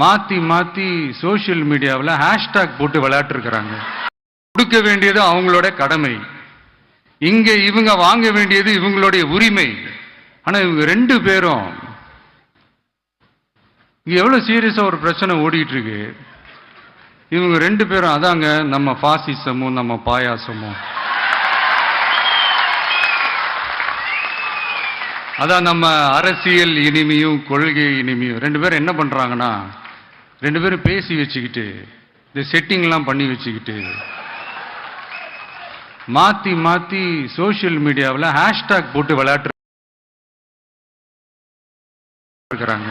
மாத்தி மாத்தி சோஷியல் மீடியாவில் ஹேஷ்டாக் போட்டு விளையாட்டுருக்கிறாங்க. கொடுக்க வேண்டியது அவங்களோட கடமை. இங்கே இவங்க வாங்க வேண்டியது இவங்களுடைய உரிமை. ஆனால் இவங்க ரெண்டு பேரும் இங்கே எவ்வளோ சீரியஸாக ஒரு பிரச்சனை ஓடிட்டுருக்கு. இவங்க ரெண்டு பேரும் அதாங்க நம்ம பாசிசமும் நம்ம பாயாசமும். அதான் நம்ம அரசியல் இனிமையும் கொள்கை இனிமையும். ரெண்டு பேரும் என்ன பண்ணுறாங்கன்னா ரெண்டு பேரும் பேசி வச்சுக்கிட்டு இந்த செட்டிங்லாம் பண்ணி வச்சுக்கிட்டு மாற்றி மாற்றி சோஷியல் மீடியாவில் ஹேஷ்டாக் போட்டு விளையாட்டு இருக்கிறாங்க.